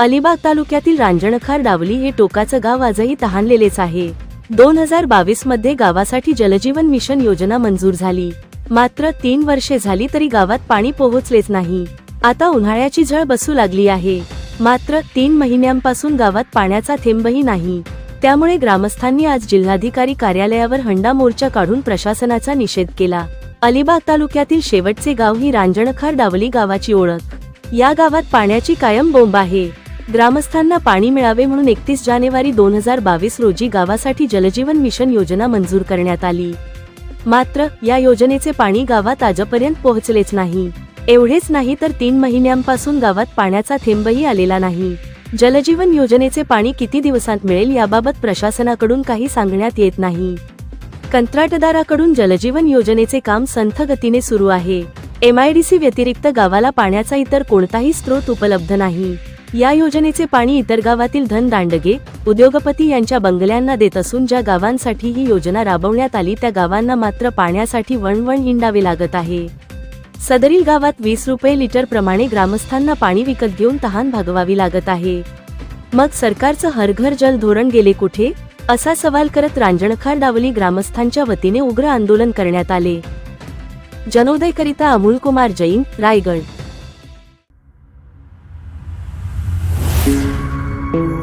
अलिबाग तालुक्यातील रांजणखार डावली हे टोकाचं गाव आजही तहानलेलेच आहे. दोन हजार बावीसमध्ये गावासाठी जलजीवन मिशन योजना मंजूर झाली. मात्र तीन वर्षे झाली तरी गावात पाणी पोहोचलेच नाही. आता उन्हाळ्याची झळ बसू लागली आहे. मात्र तीन महिन्यांपासून गावात पाण्याचा थेंबही नाही. त्यामुळे ग्रामस्थांनी आज जिल्हाधिकारी कार्यालयावर हंडा मोर्चा काढून प्रशासनाचा निषेध केला. अलिबाग तालुक्यातील शेवटचे गाव ही रांजणखार डावली गावाची ओळख. या गावात पाण्याची कायम बोंब आहे. ग्रामस्थांना पाणी मिळावे म्हणून एकतीस जानेवारी दोन हजार बावीस रोजी गावासाठी जलजीवन मिशन योजना मंजूर करण्यात आली. मात्र या योजनेचे पाणी गावात आजपर्यंत पोहोचलेच नाही. एवढेच नाही तर तीन महिन्यांपासून गावात पाण्याचा थेंबही आलेला नाही. जलजीवन योजनेचे पाणी किती दिवसांत मिळेल याबाबत प्रशासनाकडून काही सांगण्यात येत नाही. कंत्राटदाराकडून जलजीवन योजनेचे काम संथ गतीने सुरू आहे. एमआयडीसी व्यतिरिक्त गावाला पाण्याचा इतर कोणताही स्रोत उपलब्ध नाही. या योजनेचे पाणी इतर गावातील धन दांडगे उद्योगपती यांच्या बंगल्यांना देत असून ज्या गावांसाठी ही योजना राबवण्यात आली त्या गावांना मात्र पाण्यासाठी वणवण हिंडावे लागत आहे. सदरील गावात वीस रुपये लिटर प्रमाणे ग्रामस्थांना पाणी विकत घेऊन तहान भागवावी लागत आहे. मग सरकारचं हरघर जल धोरण गेले कुठे? असा सवाल करत रांजणखार डावली ग्रामस्थांच्या वतीने उग्र आंदोलन करण्यात आले. जनोदयकरिता अमोल कुमार जैन रायगड. Thank you.